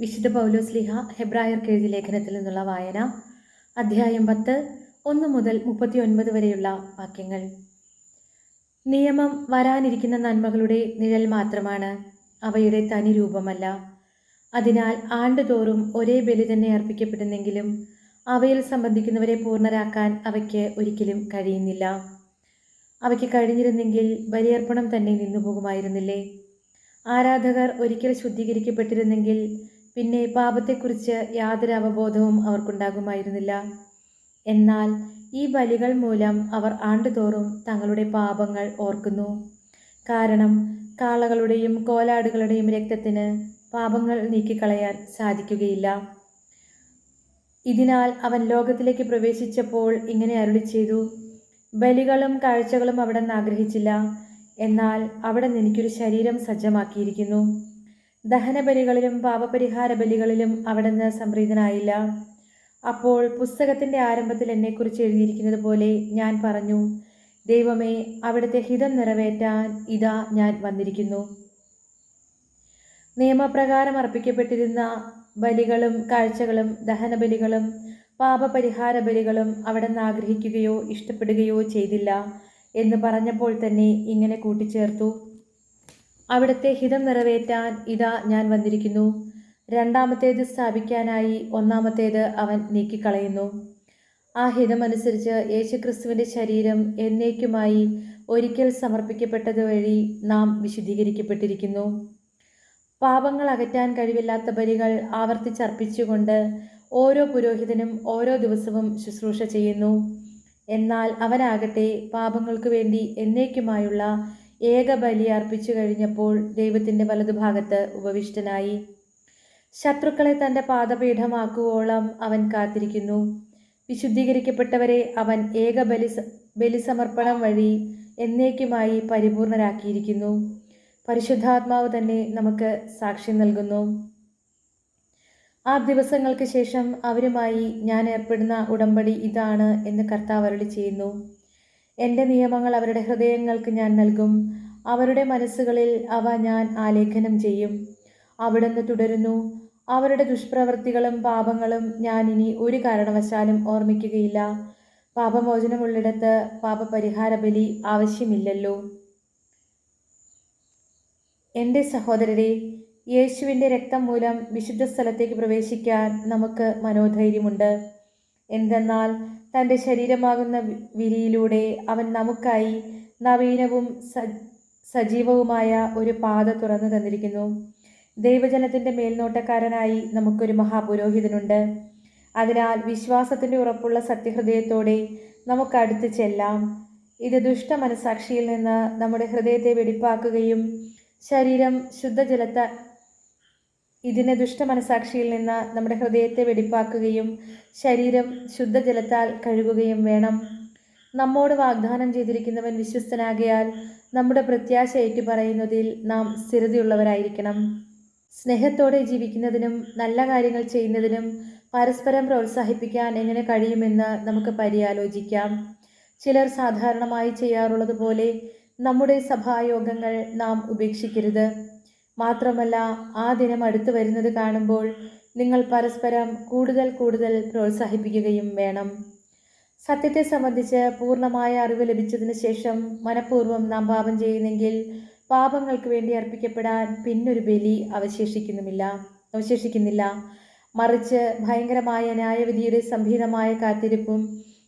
വിശുദ്ധ പൗലോസ്ലിഹ ഹെബ്രായർക്ക് എഴുതിയ ലേഖനത്തിൽ നിന്നുള്ള വായന അധ്യായം പത്ത് ഒന്ന് മുതൽ മുപ്പത്തി ഒൻപത് വരെയുള്ള വാക്യങ്ങൾ. നിയമം വരാനിരിക്കുന്ന നന്മകളുടെ നിഴൽ മാത്രമാണ് അവയുടെ തനി രൂപമല്ല. അതിനാൽ ആണ്ടുതോറും ഒരേ ബലി തന്നെ അർപ്പിക്കപ്പെടുന്നെങ്കിലും അവയിൽ സംബന്ധിക്കുന്നവരെ പൂർണരാക്കാൻ അവയ്ക്ക് ഒരിക്കലും കഴിയുന്നില്ല. അവയ്ക്ക് കഴിഞ്ഞിരുന്നെങ്കിൽ ബലിയർപ്പണം തന്നെ നിന്നുപോകുമായിരുന്നില്ലേ? ആരാധകർ ഒരിക്കൽ ശുദ്ധീകരിക്കപ്പെട്ടിരുന്നെങ്കിൽ പിന്നെ പാപത്തെക്കുറിച്ച് യാതൊരു അവബോധവും അവർക്കുണ്ടാകുമായിരുന്നില്ല. എന്നാൽ ഈ ബലികൾ മൂലം അവർ ആണ്ടുതോറും തങ്ങളുടെ പാപങ്ങൾ ഓർക്കുന്നു. കാരണം കാളകളുടെയും കോലാടുകളുടെയും രക്തത്തിന് പാപങ്ങൾ നീക്കിക്കളയാൻ സാധിക്കുകയില്ല. ഇതിനാൽ അവൻ ലോകത്തിലേക്ക് പ്രവേശിച്ചപ്പോൾ ഇങ്ങനെ അരുളി ചെയ്തു ബലികളും കാഴ്ചകളും അവിടെ നിന്ന് ആഗ്രഹിച്ചില്ല. എന്നാൽ അവിടെ എനിക്കൊരു ശരീരം സജ്ജമാക്കിയിരിക്കുന്നു. ദഹനബലികളിലും പാപപരിഹാര ബലികളിലും അവിടെ നിന്ന് സംപ്രീതനായില്ല. അപ്പോൾ പുസ്തകത്തിന്റെ ആരംഭത്തിൽ എന്നെക്കുറിച്ച് എഴുതിയിരിക്കുന്നത് പോലെ ഞാൻ പറഞ്ഞു ദൈവമേ അവിടുത്തെ ഹിതം നിറവേറ്റാൻ ഇതാ ഞാൻ വന്നിരിക്കുന്നു. നിയമപ്രകാരം അർപ്പിക്കപ്പെട്ടിരുന്ന ബലികളും കാഴ്ചകളും ദഹനബലികളും പാപപരിഹാര ബലികളും അവിടെ നിന്ന് ആഗ്രഹിക്കുകയോ ഇഷ്ടപ്പെടുകയോ ചെയ്തില്ല എന്ന് പറഞ്ഞപ്പോൾ തന്നെ ഇങ്ങനെ കൂട്ടിച്ചേർത്തു. അവിടുത്തെ ഹിതം നിറവേറ്റാൻ ഇതാ ഞാൻ വന്നിരിക്കുന്നു. രണ്ടാമത്തേത് സ്ഥാപിക്കാനായി ഒന്നാമത്തേത് അവൻ നീക്കിക്കളയുന്നു. ആ ഹിതമനുസരിച്ച് യേശുക്രിസ്തുവിന്റെ ശരീരം എന്നേക്കുമായി ഒരിക്കൽ സമർപ്പിക്കപ്പെട്ടത് വഴി നാം വിശുദ്ധീകരിക്കപ്പെട്ടിരിക്കുന്നു. പാപങ്ങൾ അകറ്റാൻ കഴിവില്ലാത്ത ബലികൾ ആവർത്തിച്ചർപ്പിച്ചുകൊണ്ട് ഓരോ പുരോഹിതനും ഓരോ ദിവസവും ശുശ്രൂഷ ചെയ്യുന്നു. എന്നാൽ അവനാകട്ടെ പാപങ്ങൾക്ക് വേണ്ടി എന്നേക്കുമായുള്ള ഏക ബലി അർപ്പിച്ചു കഴിഞ്ഞപ്പോൾ ദൈവത്തിന്റെ വലതുഭാഗത്ത് ഉപവിഷ്ടനായി. ശത്രുക്കളെ തന്റെ പാദപീഠമാക്കുവോളം അവൻ കാത്തിരിക്കുന്നു. വിശുദ്ധീകരിക്കപ്പെട്ടവരെ അവൻ ഏക ബലി ബലിസമർപ്പണം വഴി എന്നേക്കുമായി പരിപൂർണരാക്കിയിരിക്കുന്നു. പരിശുദ്ധാത്മാവ് തന്നെ നമുക്ക് സാക്ഷ്യം നൽകുന്നു. ആ ദിവസങ്ങൾക്ക് ശേഷം അവരുമായി ഞാൻ ഏർപ്പെടുന്ന ഉടമ്പടി ഇതാണ് എന്ന് കർത്താവ് ചെയ്യുന്നു. എന്റെ നിയമങ്ങൾ അവരുടെ ഹൃദയങ്ങൾക്ക് ഞാൻ നൽകും. അവരുടെ മനസ്സുകളിൽ അവ ഞാൻ ആലേഖനം ചെയ്യും. അവിടുന്ന് തുടരുന്നു. അവരുടെ ദുഷ്പ്രവൃത്തികളും പാപങ്ങളും ഞാൻ ഇനി ഒരു കാരണവശാലും ഓർമ്മിക്കുകയില്ല. പാപമോചനമുള്ളിടത്ത് പാപപരിഹാര ബലി ആവശ്യമില്ലല്ലോ. എന്റെ സഹോദരരെ യേശുവിന്റെ രക്തം മൂലം വിശുദ്ധ സ്ഥലത്തേക്ക് പ്രവേശിക്കാൻ നമുക്ക് മനോധൈര്യമുണ്ട്. എന്തെന്നാൽ തന്റെ ശരീരമാകുന്ന വിരിയിലൂടെ അവൻ നമുക്കായി നവീനവും സജീവവുമായ ഒരു പാത തുറന്നു തന്നിരിക്കുന്നു. ദൈവജനത്തിന്റെ മേൽനോട്ടക്കാരനായി നമുക്കൊരു മഹാപുരോഹിതനുണ്ട്. അതിനാൽ വിശ്വാസത്തിന്റെ ഉറപ്പുള്ള സത്യഹൃദയത്തോടെ നമുക്ക് അടുത്ത് ചെല്ലാം. ഇത് ദുഷ്ട മനസാക്ഷിയിൽ നിന്ന് നമ്മുടെ ഹൃദയത്തെ വെടിപ്പാക്കുകയും ശരീരം ശുദ്ധജലത്ത ഇതിനെ ദുഷ്ടമനസാക്ഷിയിൽ നിന്ന് നമ്മുടെ ഹൃദയത്തെ വെടിപ്പാക്കുകയും ശരീരം ശുദ്ധജലത്താൽ കഴുകുകയും വേണം. നമ്മോട് വാഗ്ദാനം ചെയ്തിരിക്കുന്നവൻ വിശ്വസ്തനാകയാൽ നമ്മുടെ പ്രത്യാശ ഏറ്റുപറയുന്നതിൽ നാം സ്ഥിരതയുള്ളവരായിരിക്കണം. സ്നേഹത്തോടെ ജീവിക്കുന്നതിനും നല്ല കാര്യങ്ങൾ ചെയ്യുന്നതിനും പരസ്പരം പ്രോത്സാഹിപ്പിക്കാൻ എങ്ങനെ കഴിയുമെന്ന് നമുക്ക് പര്യാലോചിക്കാം. ചിലർ സാധാരണമായി ചെയ്യാറുള്ളതുപോലെ നമ്മുടെ സഭായോഗങ്ങൾ നാം ഉപേക്ഷിക്കരുത്. മാത്രമല്ല ആ ദിനം അടുത്തു വരുന്നത് കാണുമ്പോൾ നിങ്ങൾ പരസ്പരം കൂടുതൽ കൂടുതൽ പ്രോത്സാഹിപ്പിക്കുകയും വേണം. സത്യത്തെ സംബന്ധിച്ച് പൂർണമായ അറിവ് ലഭിച്ചതിന് ശേഷം മനഃപൂർവം നാം പാപം ചെയ്യുന്നെങ്കിൽ പാപങ്ങൾക്ക് വേണ്ടി അർപ്പിക്കപ്പെടാൻ പിന്നൊരു ബലി അവശേഷിക്കുന്നുമില്ല. അവശേഷിക്കുന്നില്ല. മറിച്ച് ഭയങ്കരമായ ന്യായവിധിയുടെ സംഭീതമായ കാത്തിരിപ്പും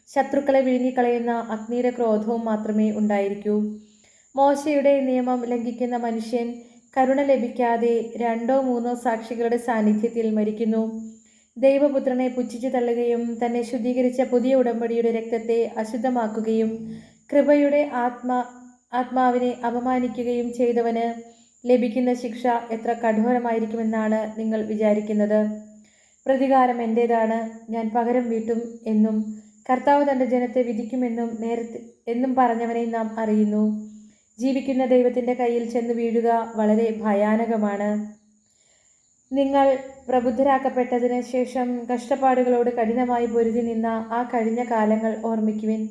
ശത്രുക്കളെ വിഴുങ്ങിക്കളയുന്ന അഗ്നിയുടെ ക്രോധവും മാത്രമേ ഉണ്ടായിരിക്കൂ. മോശയുടെ നിയമം ലംഘിക്കുന്ന മനുഷ്യൻ കരുണ ലഭിക്കാതെ രണ്ടോ മൂന്നോ സാക്ഷികളുടെ സാന്നിധ്യത്തിൽ മരിക്കുന്നു. ദൈവപുത്രനെ പുച്ഛിച്ചു തള്ളുകയും തന്നെ ശുദ്ധീകരിച്ച പുതിയ ഉടമ്പടിയുടെ രക്തത്തെ അശുദ്ധമാക്കുകയും കൃപയുടെ ആത്മാ ആത്മാവിനെ അപമാനിക്കുകയും ചെയ്തവന് ലഭിക്കുന്ന ശിക്ഷ എത്ര കഠോരമായിരിക്കുമെന്നാണ് നിങ്ങൾ വിചാരിക്കുന്നത്. പ്രതികാരം എന്റേതാണ് ഞാൻ പകരം വീട്ടും എന്നും കർത്താവ് തന്റെ ജനത്തെ വിധിക്കുമെന്നും നേരത്തെ എന്നും പറഞ്ഞവനെ നാം അറിയുന്നു. ജീവിക്കുന്ന ദൈവത്തിന്റെ കയ്യിൽ ചെന്ന് വീഴുക വളരെ ഭയാനകമാണ്. നിങ്ങൾ പ്രബുദ്ധരാക്കപ്പെട്ടതിന് ശേഷം കഷ്ടപ്പാടുകളോട് കഠിനമായി പൊരുതി നിന്ന ആ കഴിഞ്ഞ കാലങ്ങൾ ഓർമ്മിക്കുവിൻ.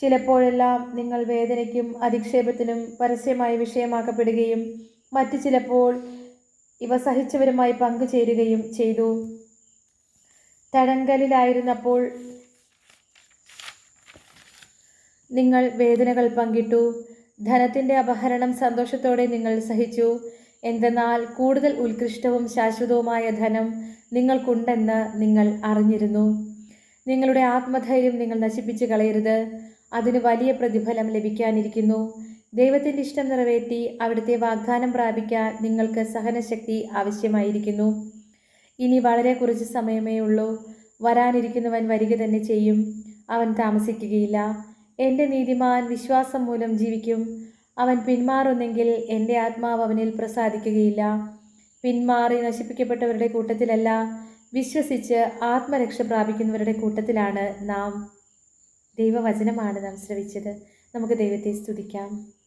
ചിലപ്പോഴെല്ലാം നിങ്ങൾ വേദനയ്ക്കും അധിക്ഷേപത്തിനും പരസ്യമായി വിഷയമാക്കപ്പെടുകയും മറ്റു ചിലപ്പോൾ ഇവ സഹിച്ചവരുമായി പങ്കുചേരുകയും ചെയ്തു. തടങ്കലിലായിരുന്നപ്പോൾ നിങ്ങൾ വേദനകൾ പങ്കിട്ടു. ധനത്തിന്റെ അപഹരണം സന്തോഷത്തോടെ നിങ്ങൾ സഹിച്ചു. എന്തെന്നാൽ കൂടുതൽ ഉത്കൃഷ്ടവും ശാശ്വതവുമായ ധനം നിങ്ങൾക്കുണ്ടെന്ന് നിങ്ങൾ അറിഞ്ഞിരുന്നു. നിങ്ങളുടെ ആത്മധൈര്യം നിങ്ങൾ നശിപ്പിച്ചു കളയരുത്. അതിന് വലിയ പ്രതിഫലം ലഭിക്കാനിരിക്കുന്നു. ദൈവത്തിന്റെ ഇഷ്ടം നിറവേറ്റി അവിടുത്തെ വാഗ്ദാനം പ്രാപിക്കാൻ നിങ്ങൾക്ക് സഹനശക്തി ആവശ്യമായിരിക്കുന്നു. ഇനി വളരെ കുറച്ച് സമയമേ ഉള്ളൂ. വരാനിരിക്കുന്നവൻ വരിക തന്നെ ചെയ്യും. അവൻ താമസിക്കുകയില്ല. എന്റെ നീതിമാൻ വിശ്വാസം മൂലം ജീവിക്കും. അവൻ പിന്മാറുന്നെങ്കിൽ എന്റെ ആത്മാവ് അവനിൽ പ്രസാദിക്കുകയില്ല. പിന്മാറി നശിപ്പിക്കപ്പെട്ടവരുടെ കൂട്ടത്തിലല്ല വിശ്വസിച്ച് ആത്മരക്ഷ പ്രാപിക്കുന്നവരുടെ കൂട്ടത്തിലാണ് നാം. ദൈവവചനമാണ് നാം ശ്രവിച്ചത്. നമുക്ക് ദൈവത്തെ സ്തുതിക്കാം.